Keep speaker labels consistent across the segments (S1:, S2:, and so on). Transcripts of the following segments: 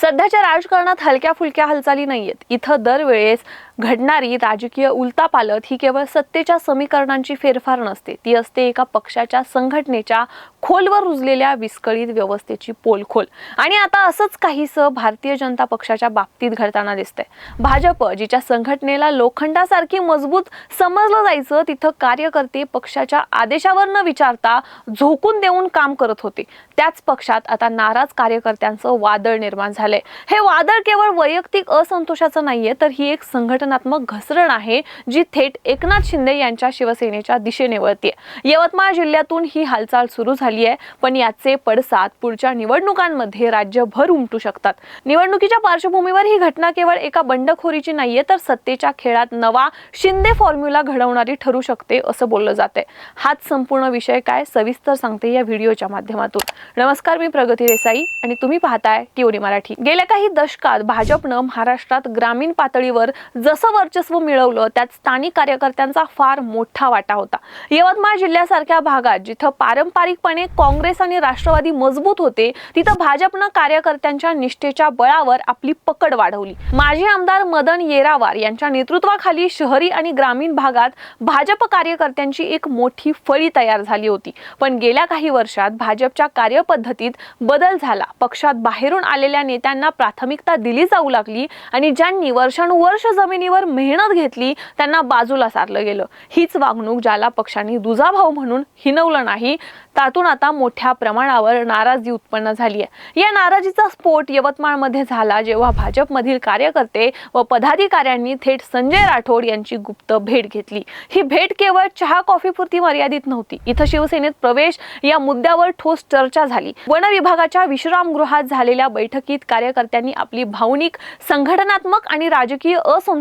S1: सध्याच्या राजकारणात हलक्या फुलक्या हालचाली नाहीयेत. इथं दरवेळेस घडणारी राजकीय उलतापालत ही केवळ सत्तेच्या समीकरणांची फेरफार नसते. ती असते एका पक्षाच्या संघटनेच्या खोलवर रुजलेल्या विस्कळीत व्यवस्थेची पोलखोल. आणि आता असंच काहीसं भारतीय जनता पक्षाच्या बाबतीत घडताना दिसतंय. भाजप जिच्या संघटनेला लोखंडासारखी मजबूत समजलं जायचं तिथं कार्यकर्ते पक्षाच्या आदेशावर न विचारता झोकून देऊन काम करत होते. त्याच पक्षात आता नाराज कार्यकर्त्यांचं वादळ निर्माण झालंय. हे वादळ केवळ वैयक्तिक असंतोषाचं नाहीये तर ही एक संघटना संघटनात्मक घसरण आहे जी थेट एकनाथ शिंदे यांच्या शिवसेनेच्या दिशेने वळतीये. यवतमाळ जिल्ह्यातून ही हालचाल सुरू झाली आहे पण याचे पडसाद पुढच्या निवडणुकांमध्ये राज्यभर उमटू शकतात. निवडणुकीच्या पार्श्वभूमीवर ही घटना केवळ एका बंडखोरीची नाहीये तर सत्तेच्या खेळात नवा शिंदे फॉर्म्युला घडवणारी ठरू शकते असं बोललं जाते हाच संपूर्ण विषय काय सविस्तर सांगते या व्हिडिओच्या माध्यमातून. नमस्कार मी प्रगती देसाई आणि तुम्ही पाहताय टीओडी मराठी. गेल्या काही दशकात भाजपनं महाराष्ट्रात ग्रामीण पातळीवर जसं वर्चस्व मिळवलं त्यात स्थानिक कार्यकर्त्यांचा फार मोठा वाटा होता. यवतमाळ जिल्ह्यासारख्या भागात जिथं पारंपरिकपणे काँग्रेस आणि राष्ट्रवादी मजबूत होते तिथं भाजपनं कार्यकर्त्यांच्या निष्ठेच्या बळावर आपली पकड वाढवली. माजी आमदार मदन येरावार यांच्या नेतृत्वाखाली शहरी आणि ग्रामीण भागात भाजप कार्यकर्त्यांची एक मोठी फळी तयार झाली होती. पण गेल्या काही वर्षात भाजपच्या कार्यपद्धतीत बदल झाला. पक्षात बाहेरून आलेल्या नेत्यांना प्राथमिकता दिली जाऊ लागली आणि ज्यांनी वर्षानुवर्ष जमिनी जमिनीवर मेहनत घेतली त्यांना बाजूला सारलं गेलं. हीच वागणूक ज्याला पक्षांनी दुजाभाव म्हणून हिनवलं नाही त्यातून आता मोठ्या प्रमाणावर नाराजी उत्पन्न झाली आहे या नाराजीचा स्फोट यवतमाळमध्ये झाला जेव्हा भाजपमधील कार्यकर्ते व पदाधिकाऱ्यांनी थेट संजय राठोड यांची गुप्त भेट घेतली. ही भेट केवळ चहा कॉफीपुरती मर्यादित नव्हती. इथं शिवसेनेत प्रवेश या मुद्द्यावर ठोस चर्चा झाली. वन विभागाच्या विश्रामगृहात झालेल्या बैठकीत कार्यकर्त्यांनी आपली भावनिक संघटनात्मक आणि राजकीय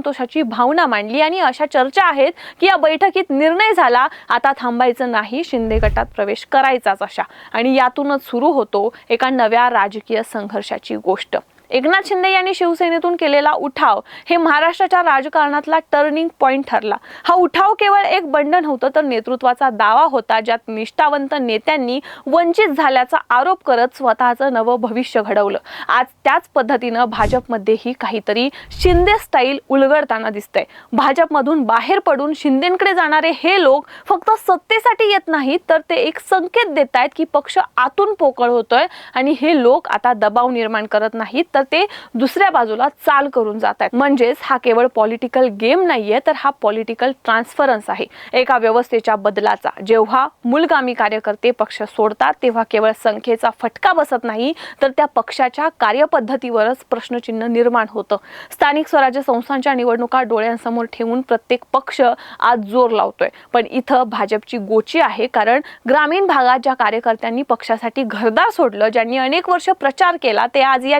S1: असंतोषाची भावना मांडली आणि अशा चर्चा आहेत की या बैठकीत निर्णय झाला आता थांबायचं नाही शिंदे गटात प्रवेश करायचाच अशा. आणि यातूनच सुरू होतो एका नव्या राजकीय संघर्षाची गोष्ट. एकनाथ शिंदे यांनी शिवसेनेतून केलेला उठाव हे महाराष्ट्राच्या राजकारणातला टर्निंग पॉइंट ठरला. हा उठाव केवळ एक बंडन होतं तर नेतृत्वाचा दावा होता ज्यात निष्ठावंत नेत्यांनी वंचित झाल्याचा आरोप करत स्वतःचं नवं भविष्य घडवलं. आज त्याच पद्धतीनं भाजपमध्येही काहीतरी शिंदे स्टाईल उलगडताना दिसतंय. भाजपमधून बाहेर पडून शिंदेकडे जाणारे हे लोक फक्त सत्तेसाठी येत नाहीत तर ते एक संकेत देत आहेत की पक्ष आतून पोकळ होतोय आणि हे लोक आता दबाव निर्माण करत नाहीत तर ते दुसऱ्या बाजूला चाल करून जात आहेत. म्हणजेच हा केवळ पॉलिटिकल गेम नाहीये तर हा पॉलिटिकल ट्रान्सफरन्स आहे. एका व्यवस्थेच्या बदलाचा. जेव्हा मूलगामी कार्यकर्ते पक्ष सोडतात तेव्हा केवळ संख्येचा फटका बसत नाही तर त्या पक्षाच्या कार्यपद्धतीवरच प्रश्नचिन्ह निर्माण होतं. स्थानिक स्वराज्य संस्थांच्या निवडणुका डोळ्यांसमोर ठेवून प्रत्येक पक्ष आज जोर लावतोय. पण इथं भाजपची गोची आहे कारण ग्रामीण भागात ज्या कार्यकर्त्यांनी पक्षासाठी घरदार सोडलं ज्यांनी अनेक वर्ष प्रचार केला ते आज या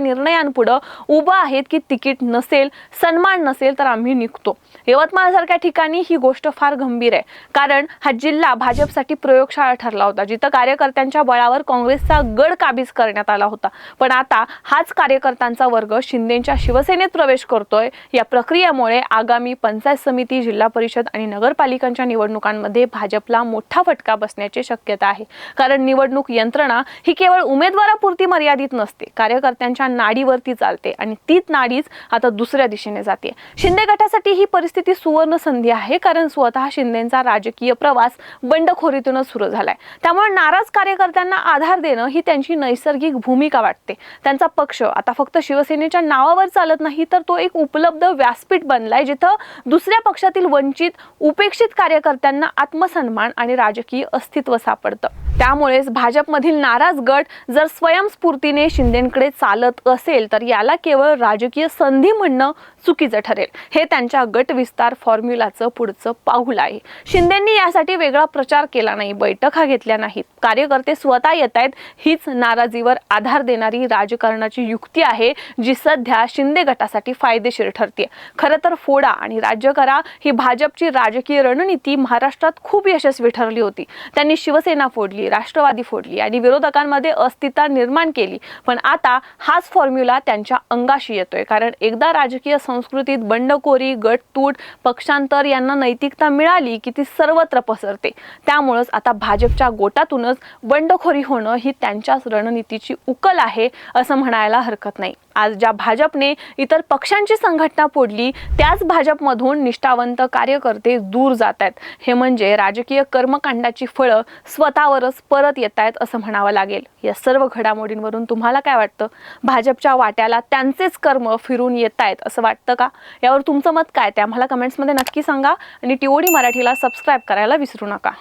S1: पुढं उभं आहेत की तिकीट नसेल सन्मान नसेल तर आम्ही निघतो. यवतमाळसारख्या ठिकाणी ही गोष्ट फार गंभीर आहे. कारण हा जिल्हा भाजपसाठी प्रयोगशाळा ठरला होता जिथं कार्यकर्त्यांच्या बळावर काँग्रेसचा गड काबीज करण्यात आला होता. पण आता हाच कार्यकर्त्यांचा वर्ग शिंदेच्या शिवसेनेत प्रवेश करतोय. या प्रक्रियेमुळे आगामी पंचायत समिती जिल्हा परिषद आणि नगरपालिकांच्या निवडणुकांमध्ये भाजपला मोठा फटका बसण्याची शक्यता आहे. कारण निवडणूक यंत्रणा ही केवळ उमेदवारापुरती मर्यादित नसते. कार्यकर्त्यांच्या नाडीवर नाडीवरती चालते आणि तीच नाडीच आता दुसऱ्या दिशेने जाते. शिंदे गटासाठी ही परिस्थिती सुवर्ण संधी आहे कारण स्वतः शिंदेचा राजकीय प्रवास बंडखोरीतूनच सुरू झालाय. त्यामुळे नाराज कार्यकर्त्यांना आधार देणं ही त्यांची नैसर्गिक भूमिका वाटते. त्यांचा पक्ष आता फक्त शिवसेनेच्या नावावर चालत नाही तर तो एक उपलब्ध व्यासपीठ बनलाय जिथं दुसऱ्या पक्षातील वंचित उपेक्षित कार्यकर्त्यांना आत्मसन्मान आणि राजकीय अस्तित्व सापडतं. त्यामुळेच भाजपमधील नाराज गट जर स्वयंस्फूर्तीने शिंदेकडे चालत असेल तर याला केवळ राजकीय संधी म्हणणं चुकीचं ठरेल. हे त्यांच्या गट विस्तार फॉर्म्युलाचं पुढचं पाऊल आहे. शिंदेंनी यासाठी वेगळा प्रचार केला नाही बैठका घेतल्या नाहीत. कार्यकर्ते स्वतः येत आहेत हीच नाराजीवर आधार देणारी राजकारणाची युक्ती आहे जी सध्या शिंदे गटासाठी फायदेशीर ठरते खरं तर फोडा आणि राज्य करा ही भाजपची राजकीय रणनीती महाराष्ट्रात खूप यशस्वी ठरली होती. त्यांनी शिवसेना फोडली फोडली राष्ट्रवादी फोडली आणि विरोधकांमध्ये अस्थिरता निर्माण केली. पण आता हाच फॉर्म्युला त्यांच्या अंगाशी येतोय. कारण एकदा राजकीय संस्कृतीत बंडखोरी गटतूट पक्षांतर यांना नैतिकता मिळाली की ती सर्वत्र पसरते. त्यामुळंच आता भाजपच्या गोटातूनच बंडखोरी होणं ही त्यांच्याच रणनीतीची उकल आहे असं म्हणायला हरकत नाही. आज ज्या भाजपने इतर पक्षांची संघटना फोडली त्याच भाजपमधून निष्ठावंत कार्यकर्ते दूर जात आहेत. हे म्हणजे राजकीय कर्मकांडाची फळं स्वतःवरच परत येत आहेत असं म्हणावं लागेल. या सर्व घडामोडींवरून तुम्हाला काय वाटतं? भाजपच्या वाट्याला त्यांचेच कर्म फिरून येत आहेत असं वाटतं का? यावर तुमचं मत काय? ते आम्हाला कमेंट्समध्ये नक्की सांगा आणि टीओडी मराठीला सबस्क्राईब करायला विसरू नका.